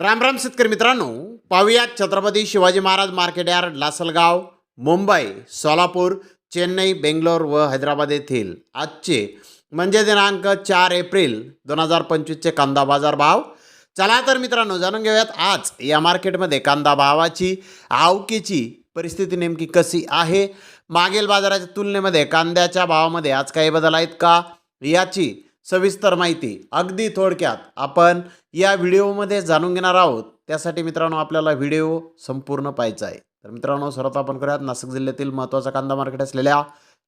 राम राम शेतकरी मित्रांनो पाहुयात छत्रपती शिवाजी महाराज मार्केट यार्ड लासलगाव मुंबई सोलापूर चेन्नई बेंगलोर व हैदराबाद येथील आजचे म्हणजे दिनांक चार एप्रिल दोन हजार पंचवीसचे कांदा बाजार भाव. चला तर मित्रांनो जाणून घेऊयात आज या मार्केटमध्ये कांदा भावाची आवकीची परिस्थिती नेमकी कशी आहे? मागील बाजाराच्या तुलनेमध्ये कांद्याच्या भावामध्ये आज काही बदल आहेत का? याची सविस्तर माहिती अगदी थोडक्यात आपण या व्हिडिओमध्ये जाणून घेणार आहोत. त्यासाठी मित्रांनो आपल्याला व्हिडिओ संपूर्ण पाहायचा आहे. तर मित्रांनो सर्वात आपण करूयात नाशिक जिल्ह्यातील महत्त्वाचा कांदा मार्केट असलेल्या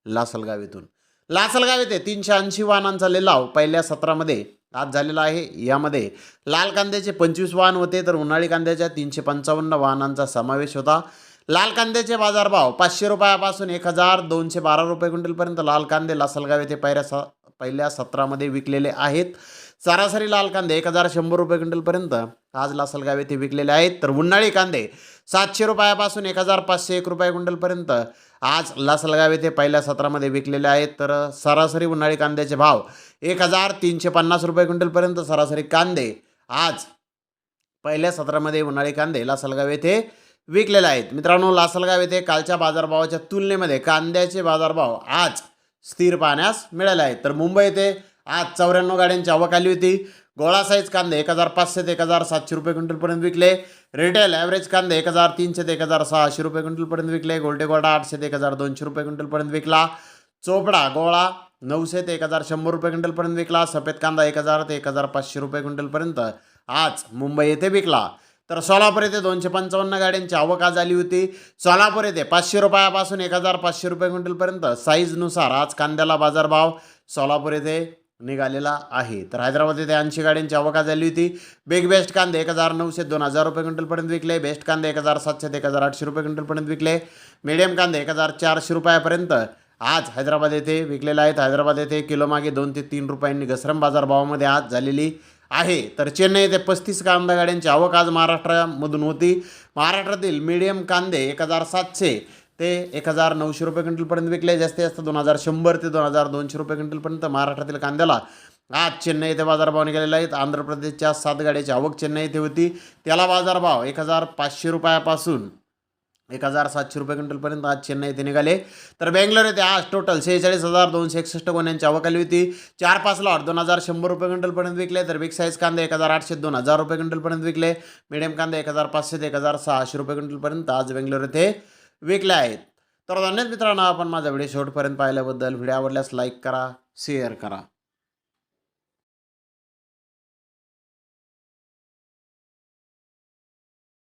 लासलगाव येथून लासलगाव येथे तीनशे ऐंशी वाहनांचा लिलाव पहिल्या सत्रामध्ये आज झालेला आहे. यामध्ये लाल कांद्याचे पंचवीस वाहन होते तर उन्हाळी कांद्याच्या तीनशे पंचावन्न वाहनांचा समावेश होता. लाल कांद्याचे बाजारभाव पाचशे रुपयापासून एक हजार दोनशे बारा रुपये क्विंटलपर्यंत लाल कांदे लासलगाव येथे पहिल्या स पहिल्या सत्रामध्ये विकलेले आहेत. सरासरी लाल कांदे एक हजार शंभर रुपये क्विंटलपर्यंत. आज लासलगाव येथे विकलेले आहेत. तर उन्हाळी कांदे सातशे रुपयापासून एक हजार पाचशे एक रुपये क्विंटलपर्यंत. आज लासलगाव येथे पहिल्या सत्रामध्ये विकलेले आहेत. तर सरासरी उन्हाळी कांद्याचे भाव एक हजार तीनशे पन्नास रुपये क्विंटलपर्यंत सरासरी कांदे आज पहिल्या सत्रामध्ये उन्हाळी कांदे लासलगाव येथे विकलेले आहेत. मित्रांनो लासलगाव येथे कालच्या बाजारभावाच्या तुलनेमध्ये कांद्याचे बाजारभाव आज स्थिर पाहण्यास मिळाले आहेत. तर मुंबई येथे आज चौऱ्याण्णव गाड्यांची आवक आली होती. गोळा साईज कांदे एक हजार पाचशे ते एक हजार सातशे रुपये क्विंटलपर्यंत विकले. रिटेल ॲव्हरेज कांदे एक हजार तीनशे ते एक हजार सहाशे रुपये क्विंटलपर्यंत विकले. गोल्डेगोडा आठशे ते एक हजार दोनशे रुपये क्विंटलपर्यंत विकला. चोपडा गोळा नऊशे ते एक हजार शंभर रुपये क्विंटलपर्यंत विकला. सफेद कांदा एक हजार ते एक हजार पाचशे रुपये क्विंटलपर्यंत आज मुंबई येथे विकला. तर सोलापूर येथे दोनशे पंचावन्न गाड्यांची आवक आज आली होती. सोलापूर येथे पाचशे रुपयापासून एक हजार पाचशे रुपये क्विंटलपर्यंत साईजनुसार आज कांद्याला बाजारभाव सोलापूर येथे निघालेला आहे. तर हैदराबाद येथे ऐंशी गाड्यांची आवका झाली होती. बिग बेस्ट कांदे एक हजार नऊशे दोन हजार रुपये क्विंटलपर्यंत विकले. बेस्ट कांदे एक हजार सातशे ते एक हजार आठशे रुपये क्विंटलपर्यंत विकले. मिडियम कांदे एक हजार चारशे रुपयापर्यंत आज हैदराबाद येथे विकलेले आहेत. हैदराबाद येथे किलोमागे दोन ते तीन रुपयांनी घसरम बाजारभावामध्ये आज झालेली आहे. तर चेन्नई येथे पस्तीस कांदा गाड्यांची आवक आज महाराष्ट्रामधून होती. महाराष्ट्रातील मीडियम कांदे एक हजार सातशे ते एक हजार नऊशे रुपये क्विंटलपर्यंत विकले. जास्तीत जास्त दोन हजार शंभर ते दोन हजार दोनशे रुपये क्विंटलपर्यंत महाराष्ट्रातील कांद्याला आज चेन्नई येथे बाजारभाव निघालेला आहेत. आंध्र प्रदेशच्या सात गाड्याची आवक चेन्नई येथे होती. त्याला बाजारभाव एक हजार पाचशे रुपयापासून एक हजार सातशे रुपये क्विंटलपर्यंत आज चेन्नई येथे निघाले. तर बेंगलोर येथे आज टोटल शेहेचाळीस हजार दोनशे एकसष्ट गोण्यांची आवक होती. चार पाच लॉट दोन हजार शंभर रुपये क्विंटलपर्यंत विकले. तर बिग साईज कांदे एक हजार आठशे दोन हजार रुपये क्विंटलपर्यंत विकले. मिडियम कांदे एक हजार पाचशे ते एक हजार सहाशे रुपये क्विंटलपर्यंत आज बेंगलोर येथे विकले आहेत. तर धन्यवाद मित्रांनो आपण माझा व्हिडिओ शेवटपर्यंत पाहिल्याबद्दल. व्हिडिओ आवडल्यास लाईक करा शेअर करा.